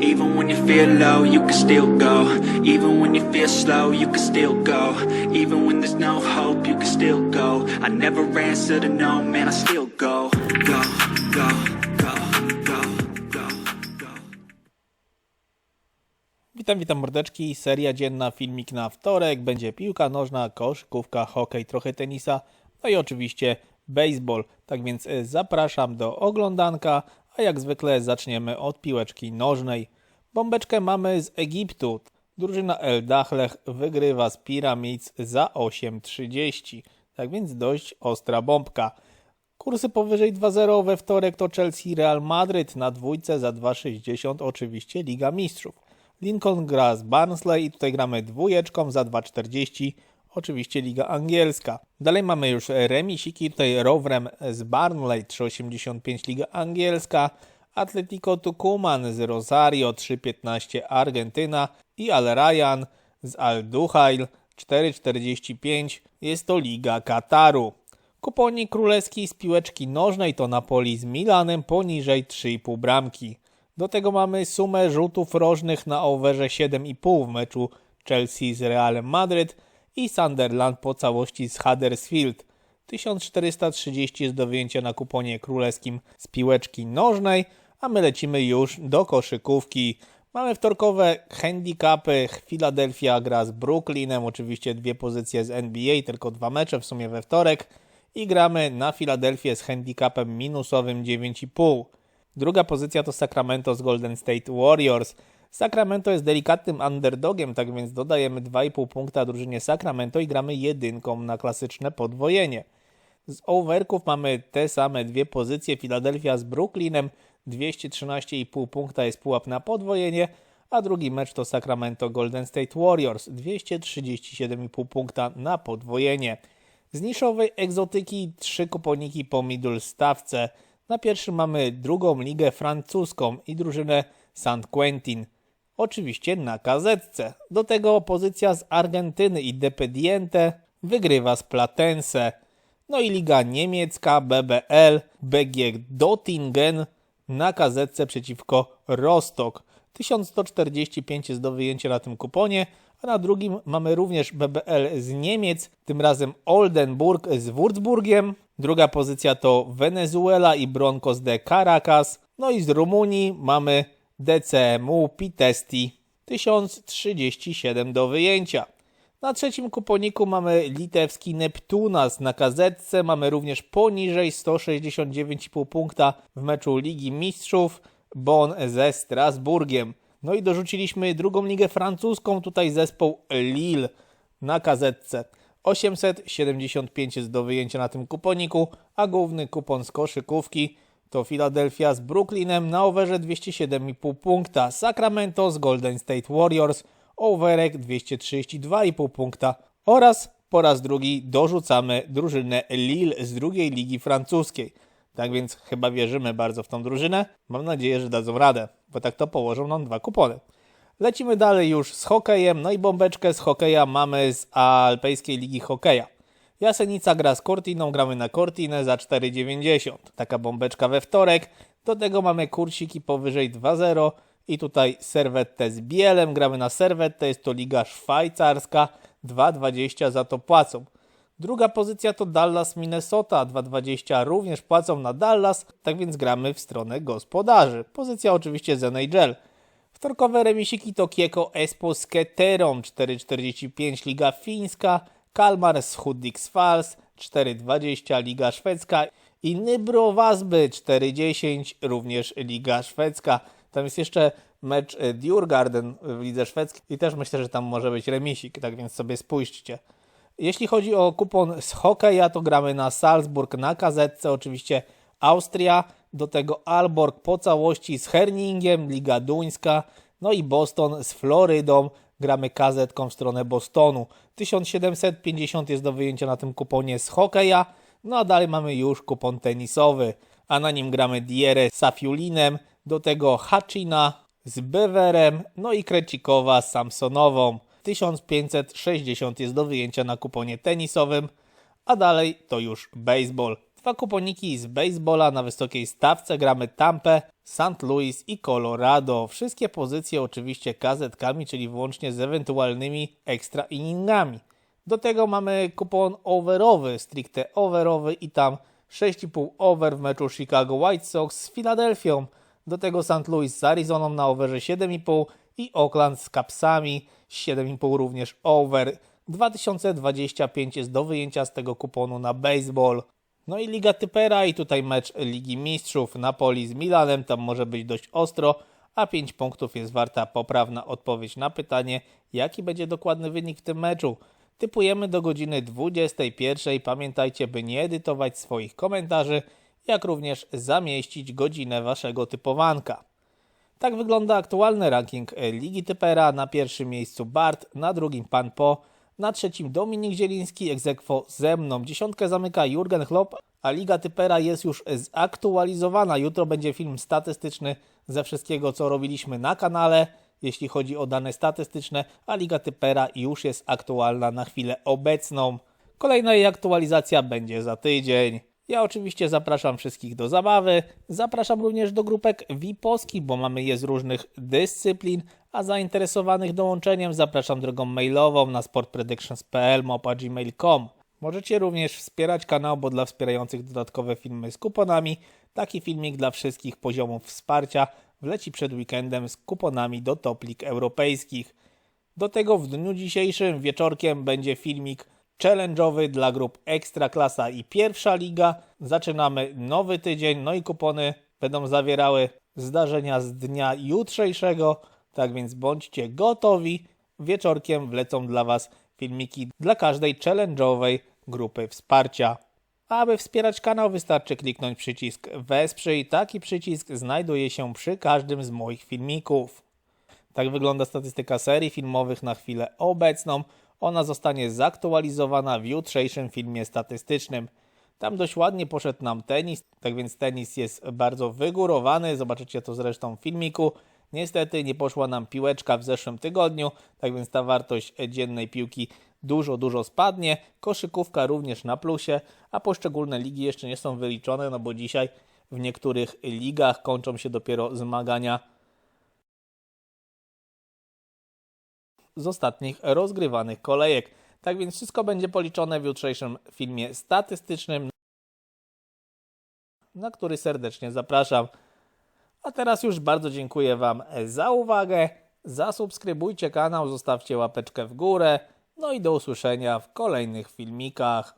Even when you feel low, you can still go. Even when you feel slow, you can still go. Even when there's no hope, you can still go. I never answer to no, man, I still go. Go, go, go, go, go. Witam, witam mordeczki. Seria dzienna, filmik na wtorek. Będzie piłka nożna, koszykówka, hokej, trochę tenisa, no i oczywiście baseball. Tak więc e, zapraszam do oglądanka, a jak zwykle zaczniemy od piłeczki nożnej. Bombeczkę mamy z Egiptu. Drużyna El Dachlech wygrywa z Pyramids za 8,30. Tak więc dość ostra bombka. Kursy powyżej 2-0 we wtorek to Chelsea Real Madryt na dwójce za 2,60 oczywiście Liga Mistrzów. Lincoln gra z Barnsley i tutaj gramy dwójeczką za 2,40 oczywiście Liga Angielska. Dalej mamy już remisiki, tutaj Rowerem z Barnley 3,85 Liga Angielska, Atletico Tucumán z Rosario 3,15 Argentyna i Al Rayyan z Al Duhail 4,45 jest to Liga Kataru. Kuponik królewski z piłeczki nożnej to Napoli z Milanem poniżej 3,5 bramki. Do tego mamy sumę rzutów rożnych na overze 7,5 w meczu Chelsea z Realem Madryt i Sunderland po całości z Huddersfield. 1430 jest do wyjęcia na kuponie królewskim z piłeczki nożnej, a my lecimy już do koszykówki. Mamy wtorkowe handicapy. Philadelphia gra z Brooklynem, oczywiście dwie pozycje z NBA, tylko dwa mecze w sumie we wtorek. I gramy na Filadelfię z handicapem minusowym 9,5. Druga pozycja to Sacramento z Golden State Warriors. Sacramento jest delikatnym underdogiem, tak więc dodajemy 2,5 punkta drużynie Sacramento i gramy jedynką na klasyczne podwojenie. Z overków mamy te same dwie pozycje. Philadelphia z Brooklynem 213,5 punkta jest pułap na podwojenie, a drugi mecz to Sacramento Golden State Warriors 237,5 punkta na podwojenie. Z niszowej egzotyki trzy kuponiki po middle stawce. Na pierwszym mamy drugą ligę francuską i drużynę St. Quentin. Oczywiście na kazetce. Do tego opozycja z Argentyny i Depediente wygrywa z Platense. No i liga niemiecka BBL BG Dottingen na kazetce przeciwko Rostock. 1145 jest do wyjęcia na tym kuponie, a na drugim mamy również BBL z Niemiec, tym razem Oldenburg z Würzburgiem. Druga pozycja to Wenezuela i Broncos de Caracas. No i z Rumunii mamy DCMU Pitesti 1037 do wyjęcia. Na trzecim kuponiku mamy litewski Neptunas na kazetce. Mamy również poniżej 169,5 punkta w meczu Ligi Mistrzów Bonn ze Strasburgiem. No i dorzuciliśmy drugą ligę francuską, tutaj zespół Lille na kazetce. 875 jest do wyjęcia na tym kuponiku, a główny kupon z koszykówki to Philadelphia z Brooklynem na overze 207,5 punkta, Sacramento z Golden State Warriors overek 232,5 punkta oraz po raz drugi dorzucamy drużynę Lille z drugiej ligi francuskiej. Tak więc chyba wierzymy bardzo w tą drużynę. Mam nadzieję, że dadzą radę, bo tak to położą nam dwa kupony. Lecimy dalej już z hokejem, no i bombeczkę z hokeja mamy z Alpejskiej Ligi Hokeja. Jasenica gra z Cortiną, gramy na Cortinę za 4,90. Taka bombeczka we wtorek. Do tego mamy kursiki powyżej 2,0 i tutaj serwetę z Bielem, gramy na serwetę, jest to liga szwajcarska, 2,20 za to płacą. Druga pozycja to Dallas, Minnesota, 2,20 również płacą na Dallas, tak więc gramy w stronę gospodarzy. Pozycja oczywiście z NHL. Wtorkowe remisiki to Kieko Espo z Keterą, 4,45 Liga Fińska, Kalmar z Hudiks Fals, 4,20 Liga Szwedzka i Nybro Wasby, 4,10 również Liga Szwedzka. Tam jest jeszcze mecz e, Djurgarden w lidze szwedzkiej i też myślę, że tam może być remisik, tak więc sobie spójrzcie. Jeśli chodzi o kupon z hokeja, to gramy na Salzburg na kazetce, oczywiście Austria, do tego Alborg po całości z Herningiem, Liga Duńska, no i Boston z Florydą, gramy kazetką w stronę Bostonu. 1750 jest do wyjęcia na tym kuponie z hokeja, no a dalej mamy już kupon tenisowy, a na nim gramy Dierę z Safiulinem, do tego Hachina z Beverem, no i Krecikowa z Samsonową. 1560 jest do wyjęcia na kuponie tenisowym, a dalej to już baseball. Dwa kuponiki z baseballa na wysokiej stawce gramy Tampę, St. Louis i Colorado. Wszystkie pozycje oczywiście kazetkami, czyli wyłącznie z ewentualnymi ekstra inningami. Do tego mamy kupon overowy, stricte overowy i tam 6,5 over w meczu Chicago White Sox z Filadelfią. Do tego St. Louis z Arizoną na overze 7,5 i Oakland z Cubsami 7,5 również over. 2025 jest do wyjęcia z tego kuponu na baseball. No i Liga Typera i tutaj mecz Ligi Mistrzów Napoli z Milanem, tam może być dość ostro, a 5 punktów jest warta poprawna odpowiedź na pytanie, jaki będzie dokładny wynik w tym meczu. Typujemy do godziny 21. Pamiętajcie, by nie edytować swoich komentarzy, jak również zamieścić godzinę waszego typowanka. Tak wygląda aktualny ranking Ligi Typera. Na pierwszym miejscu Bart, na drugim Pan Po, na trzecim Dominik Zieliński, egzekwo ze mną. Dziesiątkę zamyka Jurgen Klopp, a Liga Typera jest już zaktualizowana. Jutro będzie film statystyczny ze wszystkiego, co robiliśmy na kanale, jeśli chodzi o dane statystyczne, a Liga Typera już jest aktualna na chwilę obecną. Kolejna jej aktualizacja będzie za tydzień. Ja oczywiście zapraszam wszystkich do zabawy. Zapraszam również do grupek VIP-owskich, bo mamy je z różnych dyscyplin, a zainteresowanych dołączeniem zapraszam drogą mailową na sportpredictions.pl. Możecie również wspierać kanał, bo dla wspierających dodatkowe filmy z kuponami taki filmik dla wszystkich poziomów wsparcia wleci przed weekendem z kuponami do top lig europejskich. Do tego w dniu dzisiejszym wieczorkiem będzie filmik challenge'owy dla grup Ekstraklasa i Pierwsza Liga. Zaczynamy nowy tydzień, no i kupony będą zawierały zdarzenia z dnia jutrzejszego, tak więc bądźcie gotowi. Wieczorkiem wlecą dla Was filmiki dla każdej challenge'owej grupy wsparcia. Aby wspierać kanał wystarczy kliknąć przycisk wesprzyj. Taki przycisk znajduje się przy każdym z moich filmików. Tak wygląda statystyka serii filmowych na chwilę obecną. Ona zostanie zaktualizowana w jutrzejszym filmie statystycznym. Tam dość ładnie poszedł nam tenis, tak więc tenis jest bardzo wygórowany. Zobaczycie to zresztą w filmiku. Niestety nie poszła nam piłeczka w zeszłym tygodniu, tak więc ta wartość dziennej piłki dużo, dużo spadnie. Koszykówka również na plusie, a poszczególne ligi jeszcze nie są wyliczone, no bo dzisiaj w niektórych ligach kończą się dopiero zmagania z ostatnich rozgrywanych kolejek. Tak więc wszystko będzie policzone w jutrzejszym filmie statystycznym, na który serdecznie zapraszam. A teraz już bardzo dziękuję Wam za uwagę. Zasubskrybujcie kanał, zostawcie łapeczkę w górę. No i do usłyszenia w kolejnych filmikach.